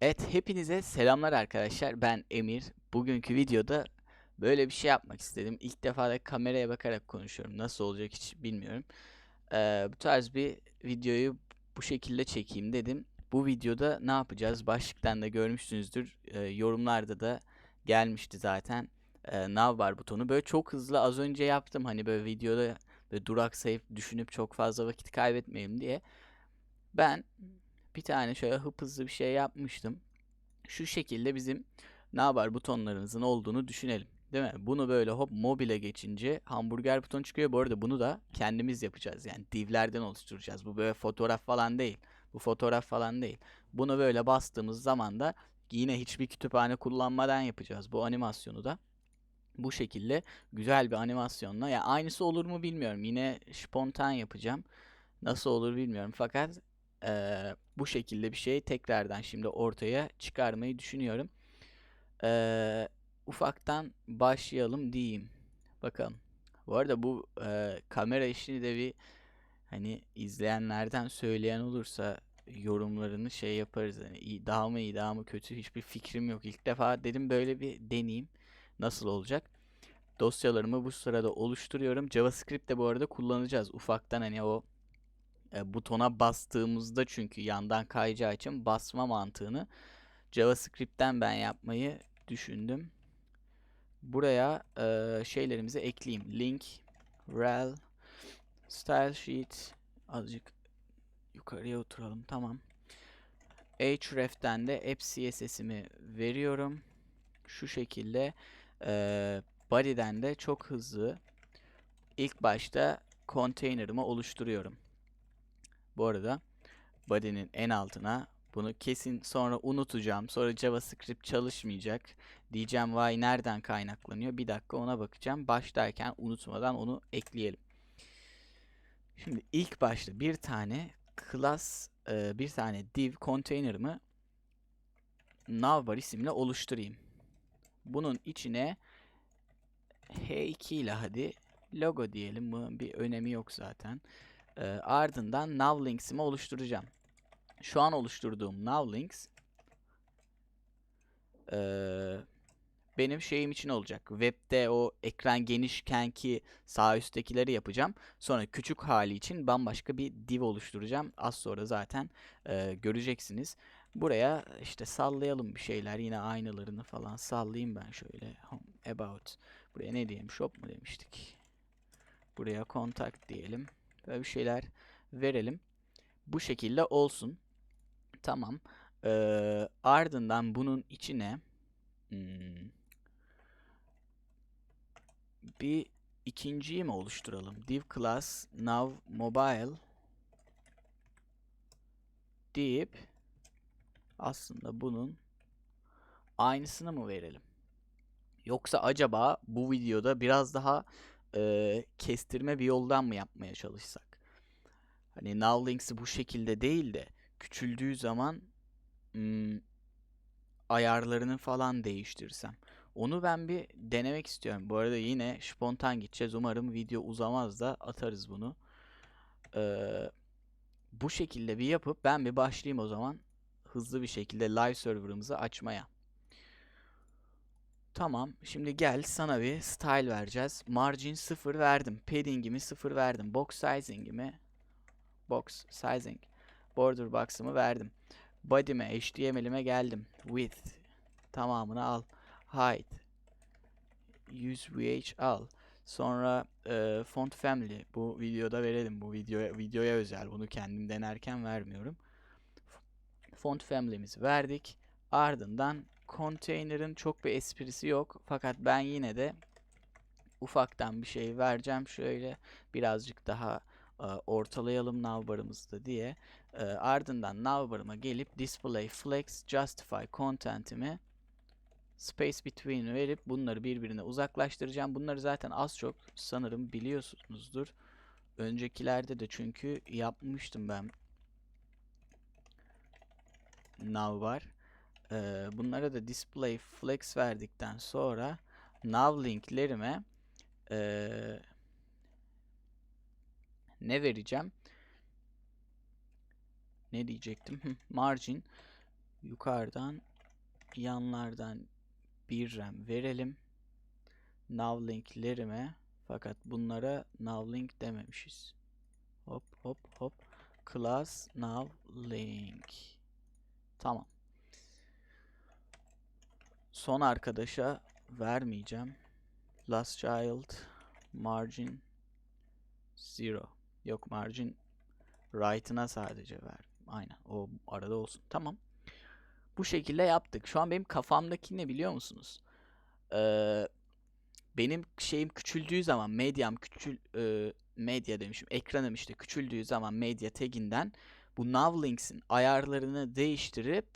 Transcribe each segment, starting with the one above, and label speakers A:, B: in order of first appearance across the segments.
A: Evet, hepinize selamlar arkadaşlar. Ben Emir. Bugünkü videoda böyle bir şey yapmak istedim. İlk defa da kameraya bakarak konuşuyorum. Nasıl olacak hiç bilmiyorum. Ee, bu tarz bir videoyu bu şekilde çekeyim dedim. Bu videoda ne yapacağız? Başlıktan da görmüşsünüzdür. Ee, yorumlarda da gelmişti zaten. Ee, navbar butonu. Böyle çok hızlı az önce yaptım. Hani böyle videoda böyle duraksayıp düşünüp çok fazla vakit kaybetmeyelim diye. Ben bir tane şöyle hıp hızlı bir şey yapmıştım. Şu şekilde bizim ne haber butonlarımızın olduğunu düşünelim. Değil mi? Bunu böyle hop mobile geçince hamburger butonu çıkıyor. Bu arada bunu da kendimiz yapacağız. Yani divlerden oluşturacağız. Bu böyle fotoğraf falan değil. Bu fotoğraf falan değil. Bunu böyle bastığımız zaman da yine hiçbir kütüphane kullanmadan yapacağız bu animasyonu da. Bu şekilde güzel bir animasyonla. Ya aynısı olur mu bilmiyorum. Yine spontan yapacağım. Nasıl olur bilmiyorum. Fakat eee, bu şekilde bir şey tekrardan şimdi ortaya çıkarmayı düşünüyorum. Eee, ufaktan başlayalım diyeyim. Bakalım. Bu arada bu eee, kamera işini de bir hani izleyenlerden söyleyen olursa yorumlarını şey yaparız. Hani iyi, daha mı iyi daha mı kötü hiçbir fikrim yok. İlk defa dedim böyle bir deneyeyim. Nasıl olacak? Dosyalarımı bu sırada oluşturuyorum. JavaScript de bu arada kullanacağız. Ufaktan hani o e, butona bastığımızda çünkü yandan kayacağı için basma mantığını JavaScript'ten ben yapmayı düşündüm. Buraya e, şeylerimizi ekleyeyim. Link, rel, style sheet azıcık yukarıya oturalım. Tamam. Href'ten de app CSS'imi veriyorum. Şu şekilde e, body'den de çok hızlı ilk başta container'ımı oluşturuyorum. Bu arada body'nin en altına bunu kesin sonra unutacağım. Sonra JavaScript çalışmayacak. Diyeceğim vay nereden kaynaklanıyor? Bir dakika ona bakacağım. Başlarken unutmadan onu ekleyelim. Şimdi ilk başta bir tane class, e, bir tane div container'ımı navbar isimle oluşturayım. Bunun içine H2 ile hadi logo diyelim. Bunun bir önemi yok zaten. Ee, ardından navlinks'imi oluşturacağım. Şu an oluşturduğum navlinks ee, benim şeyim için olacak. Web'de o ekran genişken ki sağ üsttekileri yapacağım. Sonra küçük hali için bambaşka bir div oluşturacağım. Az sonra zaten e, göreceksiniz. Buraya işte sallayalım bir şeyler. Yine aynalarını falan sallayayım ben şöyle. Home, about. Buraya ne diyelim? Shop mu demiştik? Buraya contact diyelim. Böyle bir şeyler verelim. Bu şekilde olsun. Tamam. Ee, ardından bunun içine hmm, bir ikinciyi mi oluşturalım? Div class now mobile deyip aslında bunun aynısını mı verelim? Yoksa acaba bu videoda biraz daha e, kestirme bir yoldan mı yapmaya çalışsak? Hani nowlinks'i bu şekilde değil de küçüldüğü zaman hmm, ayarlarını falan değiştirsem. Onu ben bir denemek istiyorum. Bu arada yine spontan gideceğiz. Umarım video uzamaz da atarız bunu. Ee, bu şekilde bir yapıp ben bir başlayayım o zaman. Hızlı bir şekilde live server'ımızı açmaya. Tamam. Şimdi gel sana bir style vereceğiz. Margin 0 verdim. Padding'imi 0 verdim. Box sizing'imi box sizing border box'ımı verdim. Body'me, HTML'ime geldim. Width tamamını al. Height 100 VH al. Sonra e, font family bu videoda verelim. Bu videoya videoya özel. Bunu kendim denerken vermiyorum. Font family'mizi verdik. Ardından container'ın çok bir esprisi yok. Fakat ben yine de ufaktan bir şey vereceğim. Şöyle birazcık daha e, ortalayalım navbarımızda diye. E, ardından navbarıma gelip display flex justify content'imi space between verip bunları birbirine uzaklaştıracağım. Bunları zaten az çok sanırım biliyorsunuzdur. Öncekilerde de çünkü yapmıştım ben navbar. Ee, bunlara da display flex verdikten sonra nav linklerime ee, ne vereceğim? Ne diyecektim? Margin yukarıdan yanlardan bir RAM verelim. Navlink'lerime fakat bunlara navlink dememişiz. Hop hop hop. Class navlink. Tamam. Son arkadaşa vermeyeceğim. Last child margin zero. Yok margin right'ına sadece ver. Aynen o arada olsun. Tamam. Bu şekilde yaptık. Şu an benim kafamdaki ne biliyor musunuz? Ee, benim şeyim küçüldüğü zaman medyam küçül e, medya demişim. Ekranım işte küçüldüğü zaman medya taginden bu Navlinks'in ayarlarını değiştirip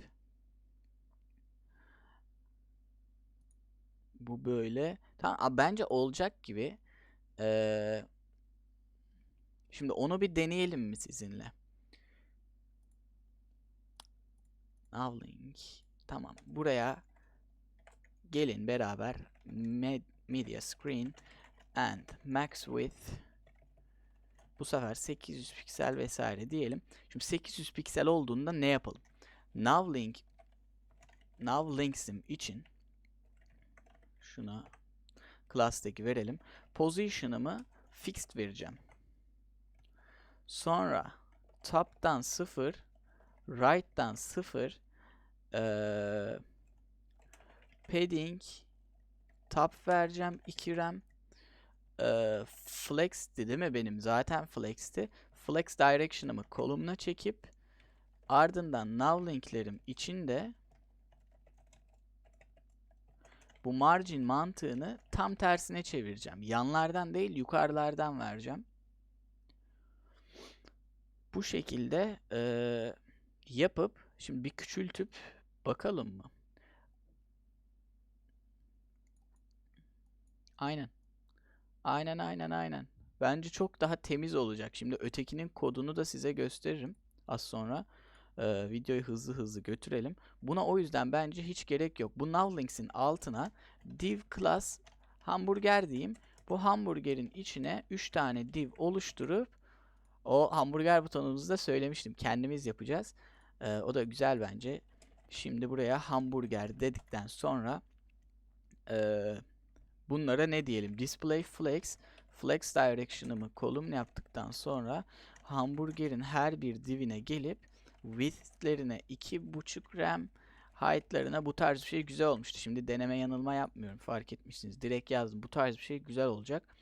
A: bu böyle tamam bence olacak gibi. Ee, şimdi onu bir deneyelim mi sizinle? Navlink. Tamam. Buraya gelin beraber med media screen and max width bu sefer 800 piksel vesaire diyelim. Şimdi 800 piksel olduğunda ne yapalım? Navlink Navlinks'im için şuna class'taki verelim. Position'ımı fixed vereceğim. Sonra top'tan 0 right'tan 0 ee, padding top vereceğim 2 RAM ee, flex'ti değil mi benim zaten flex'ti flex direction'ımı kolumna çekip ardından navlinklerim içinde bu margin mantığını tam tersine çevireceğim. Yanlardan değil yukarılardan vereceğim. Bu şekilde ee, yapıp şimdi bir küçültüp bakalım mı? Aynen. Aynen aynen aynen. Bence çok daha temiz olacak. Şimdi ötekinin kodunu da size gösteririm az sonra. Ee, videoyu hızlı hızlı götürelim. Buna o yüzden bence hiç gerek yok. Bu Navlinks'in altına div class hamburger diyeyim. Bu hamburgerin içine 3 tane div oluşturup o hamburger butonumuzu da söylemiştim. Kendimiz yapacağız. Ee, o da güzel bence. Şimdi buraya hamburger dedikten sonra e, bunlara ne diyelim? Display flex, flex direction'ımı kolumn yaptıktan sonra hamburgerin her bir divine gelip width'lerine 2.5 RAM height'larına bu tarz bir şey güzel olmuştu. Şimdi deneme yanılma yapmıyorum fark etmişsiniz. Direkt yazdım. Bu tarz bir şey güzel olacak.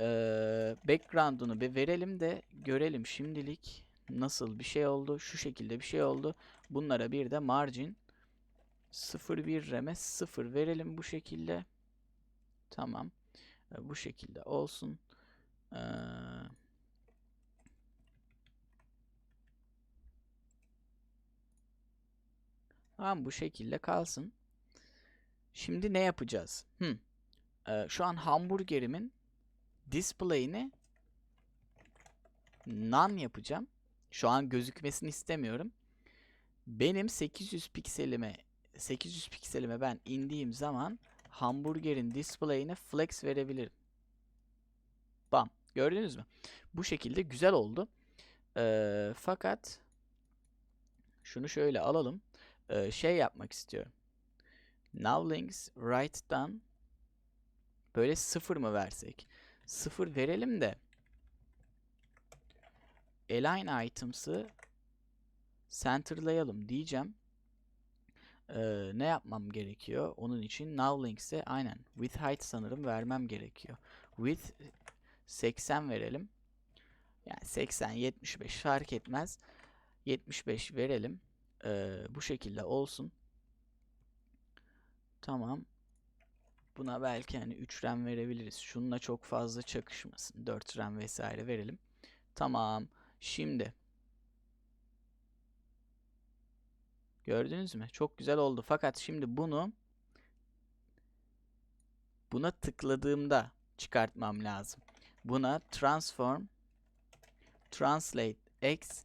A: Ee, background'unu bir verelim de görelim şimdilik nasıl bir şey oldu. Şu şekilde bir şey oldu. Bunlara bir de margin 0.1 RAM'e 0 verelim bu şekilde. Tamam. Ee, bu şekilde olsun. Ee, tamam bu şekilde kalsın. Şimdi ne yapacağız? Hmm. Ee, şu an hamburgerimin display'ini none yapacağım. Şu an gözükmesini istemiyorum. Benim 800 pikselime 800 pikselime ben indiğim zaman hamburgerin display'ine flex verebilirim. Bam. Gördünüz mü? Bu şekilde güzel oldu. Ee, fakat şunu şöyle alalım. Şey yapmak istiyorum. Navlinks right'tan böyle sıfır mı versek? Sıfır verelim de align items'ı center'layalım diyeceğim. Ee, ne yapmam gerekiyor? Onun için nowlinks'e aynen with height sanırım vermem gerekiyor. With 80 verelim. Yani 80 75 fark etmez. 75 verelim. Ee, bu şekilde olsun. Tamam. Buna belki hani 3 RAM verebiliriz. Şununla çok fazla çakışmasın. 4 RAM vesaire verelim. Tamam. Şimdi Gördünüz mü? Çok güzel oldu. Fakat şimdi bunu buna tıkladığımda çıkartmam lazım. Buna transform translate x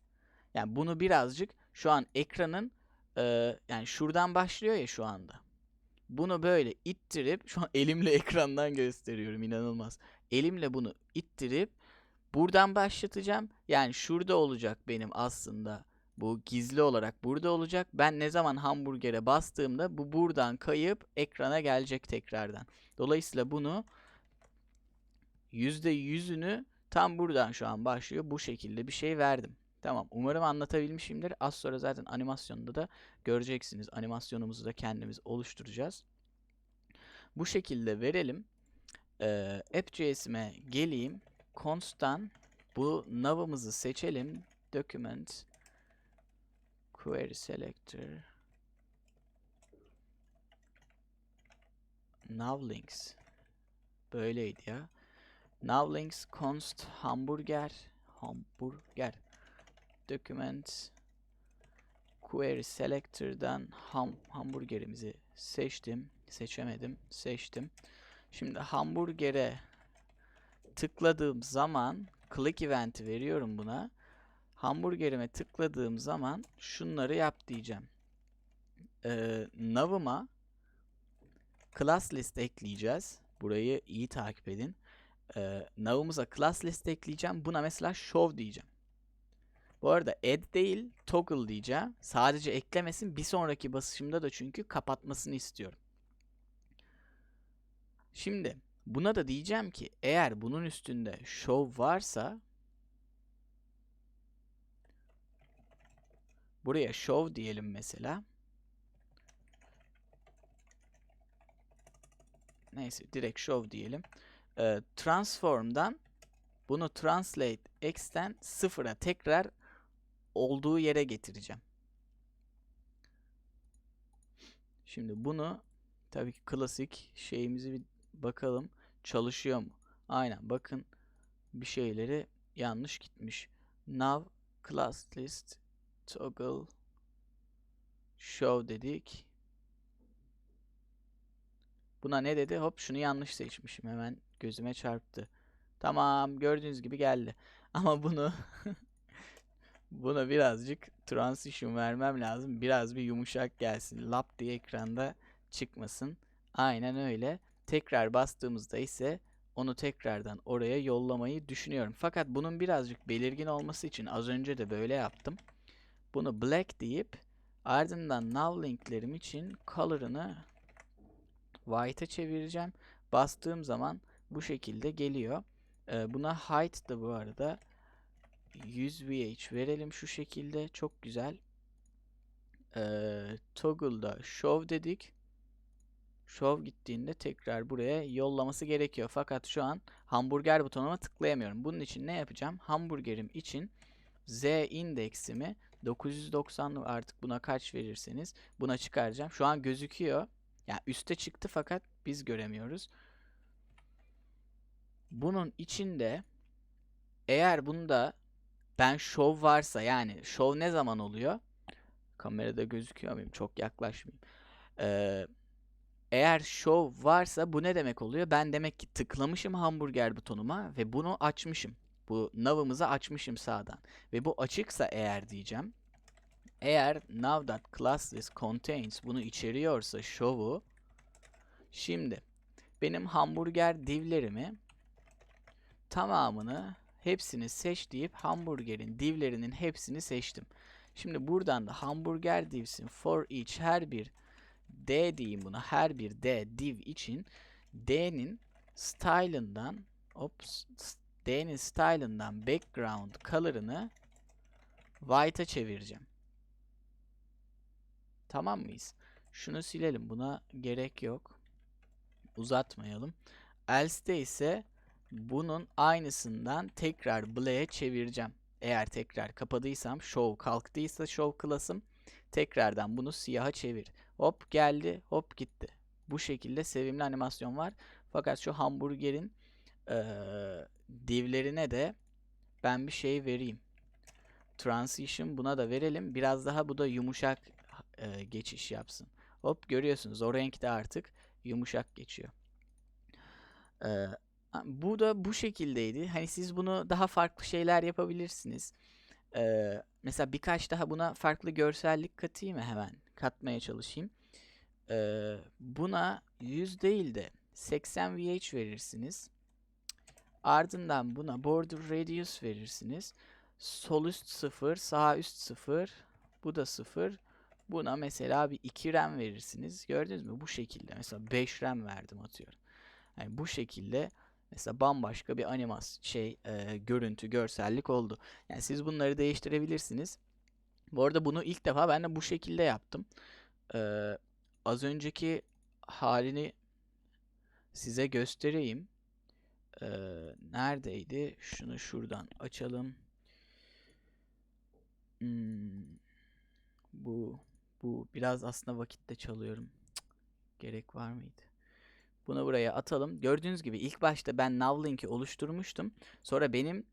A: yani bunu birazcık şu an ekranın e, yani şuradan başlıyor ya şu anda. Bunu böyle ittirip şu an elimle ekrandan gösteriyorum inanılmaz. Elimle bunu ittirip buradan başlatacağım. Yani şurada olacak benim aslında Bu gizli olarak burada olacak. Ben ne zaman hamburgere bastığımda bu buradan kayıp ekrana gelecek tekrardan. Dolayısıyla bunu %100'ünü tam buradan şu an başlıyor. Bu şekilde bir şey verdim. Tamam. Umarım anlatabilmişimdir. Az sonra zaten animasyonda da göreceksiniz. Animasyonumuzu da kendimiz oluşturacağız. Bu şekilde verelim. Ee, App.js'ime geleyim. Const'tan bu nav'ımızı seçelim. Document Query Selector Navlinks Böyleydi ya. Navlinks const hamburger hamburger document query selector'dan ham hamburgerimizi seçtim. Seçemedim. Seçtim. Şimdi hamburgere tıkladığım zaman click event'i veriyorum buna. Hamburgerime tıkladığım zaman şunları yap diyeceğim. Ee, nav'ıma class list ekleyeceğiz. Burayı iyi takip edin. Ee, nav'ımıza class list ekleyeceğim. Buna mesela show diyeceğim. Bu arada add değil toggle diyeceğim. Sadece eklemesin. Bir sonraki basışımda da çünkü kapatmasını istiyorum. Şimdi buna da diyeceğim ki eğer bunun üstünde show varsa buraya show diyelim mesela. Neyse direkt show diyelim. Ee, transform'dan bunu translate x'ten sıfıra tekrar olduğu yere getireceğim. Şimdi bunu tabii ki klasik şeyimizi bir bakalım çalışıyor mu? Aynen bakın bir şeyleri yanlış gitmiş. Now class list toggle show dedik. Buna ne dedi? Hop şunu yanlış seçmişim. Hemen gözüme çarptı. Tamam gördüğünüz gibi geldi. Ama bunu buna birazcık transition vermem lazım. Biraz bir yumuşak gelsin. Lap diye ekranda çıkmasın. Aynen öyle. Tekrar bastığımızda ise onu tekrardan oraya yollamayı düşünüyorum. Fakat bunun birazcık belirgin olması için az önce de böyle yaptım. Bunu black deyip ardından now linklerim için color'ını white'a çevireceğim. Bastığım zaman bu şekilde geliyor. Ee, buna height da bu arada 100 VH verelim şu şekilde. Çok güzel. Ee, toggle'da show dedik. Show gittiğinde tekrar buraya yollaması gerekiyor. Fakat şu an hamburger butonuna tıklayamıyorum. Bunun için ne yapacağım? Hamburgerim için Z indeksimi 990 artık buna kaç verirseniz buna çıkaracağım. Şu an gözüküyor. Yani üste çıktı fakat biz göremiyoruz. Bunun içinde eğer bunda ben show varsa yani show ne zaman oluyor? Kamerada gözüküyor muyum? Çok yaklaşmayayım. Ee, eğer show varsa bu ne demek oluyor? Ben demek ki tıklamışım hamburger butonuma ve bunu açmışım. Bu nav'ımızı açmışım sağdan. Ve bu açıksa eğer diyeceğim. Eğer nav.classlist contains bunu içeriyorsa show'u şimdi benim hamburger divlerimi tamamını hepsini seç deyip hamburgerin divlerinin hepsini seçtim. Şimdi buradan da hamburger divsin for each her bir D diyeyim buna her bir D div için D'nin style'ından ops D'nin style'ından background color'ını white'a çevireceğim. Tamam mıyız? Şunu silelim. Buna gerek yok. Uzatmayalım. Else'de ise bunun aynısından tekrar black'e çevireceğim. Eğer tekrar kapadıysam show kalktıysa show class'ım tekrardan bunu siyaha çevir. Hop geldi hop gitti. Bu şekilde sevimli animasyon var. Fakat şu hamburgerin ee, divlerine de ben bir şey vereyim. Transition buna da verelim. Biraz daha bu da yumuşak e, geçiş yapsın. Hop görüyorsunuz o renkte artık yumuşak geçiyor. Ee, bu da bu şekildeydi. Hani siz bunu daha farklı şeyler yapabilirsiniz. Ee, mesela birkaç daha buna farklı görsellik katayım mı hemen? Katmaya çalışayım. Ee, buna 100 değil de 80 VH verirsiniz. Ardından buna border radius verirsiniz. Sol üst 0, sağ üst 0. Bu da 0. Buna mesela bir 2 RAM verirsiniz. Gördünüz mü? Bu şekilde. Mesela 5 RAM verdim atıyorum. Yani bu şekilde mesela bambaşka bir animas şey e, görüntü, görsellik oldu. Yani siz bunları değiştirebilirsiniz. Bu arada bunu ilk defa ben de bu şekilde yaptım. Ee, az önceki halini size göstereyim. Ee, neredeydi? Şunu şuradan açalım. Hmm, bu bu biraz aslında vakitte çalıyorum. Cık, gerek var mıydı? Bunu buraya atalım. Gördüğünüz gibi ilk başta ben navlink'i oluşturmuştum. Sonra benim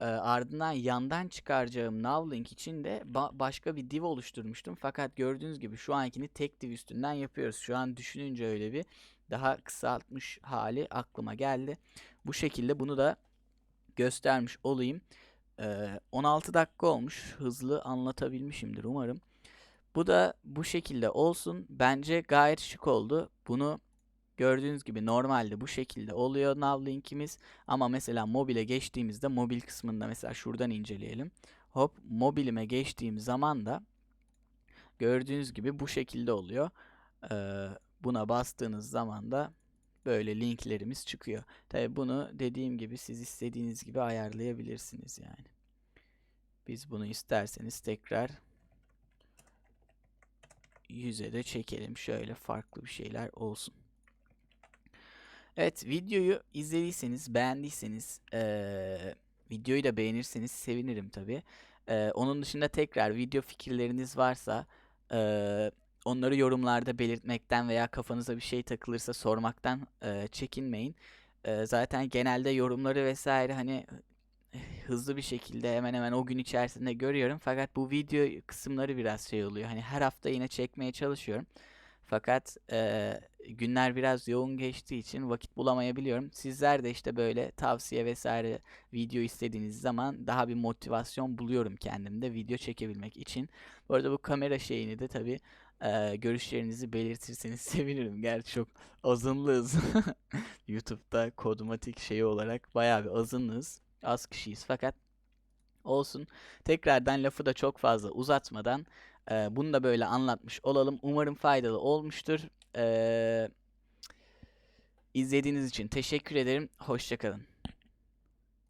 A: e, ardından yandan çıkaracağım navlink için de ba- başka bir div oluşturmuştum. Fakat gördüğünüz gibi şu ankini tek div üstünden yapıyoruz. Şu an düşününce öyle bir daha kısaltmış hali aklıma geldi. Bu şekilde bunu da göstermiş olayım. Ee, 16 dakika olmuş. Hızlı anlatabilmişimdir umarım. Bu da bu şekilde olsun. Bence gayet şık oldu. Bunu gördüğünüz gibi normalde bu şekilde oluyor navlinkimiz. Ama mesela mobile geçtiğimizde mobil kısmında mesela şuradan inceleyelim. Hop mobilime geçtiğim zaman da gördüğünüz gibi bu şekilde oluyor. Ee, buna bastığınız zaman da böyle linklerimiz çıkıyor. Tabi bunu dediğim gibi siz istediğiniz gibi ayarlayabilirsiniz yani. Biz bunu isterseniz tekrar yüze de çekelim. Şöyle farklı bir şeyler olsun. Evet videoyu izlediyseniz beğendiyseniz eee, videoyu da beğenirseniz sevinirim tabi. onun dışında tekrar video fikirleriniz varsa eee, onları yorumlarda belirtmekten veya kafanıza bir şey takılırsa sormaktan eee, çekinmeyin. Eee, zaten genelde yorumları vesaire hani hızlı bir şekilde hemen hemen o gün içerisinde görüyorum. Fakat bu video kısımları biraz şey oluyor. Hani her hafta yine çekmeye çalışıyorum. Fakat e, günler biraz yoğun geçtiği için vakit bulamayabiliyorum. Sizler de işte böyle tavsiye vesaire video istediğiniz zaman daha bir motivasyon buluyorum kendimde video çekebilmek için. Bu arada bu kamera şeyini de tabii e, görüşlerinizi belirtirseniz sevinirim. Gerçi çok azınlığız. YouTube'da kodumatik şeyi olarak bayağı bir azınlığız. Az kişiyiz fakat olsun. Tekrardan lafı da çok fazla uzatmadan bunu da böyle anlatmış olalım. Umarım faydalı olmuştur. E, izlediğiniz için teşekkür ederim. Hoşçakalın.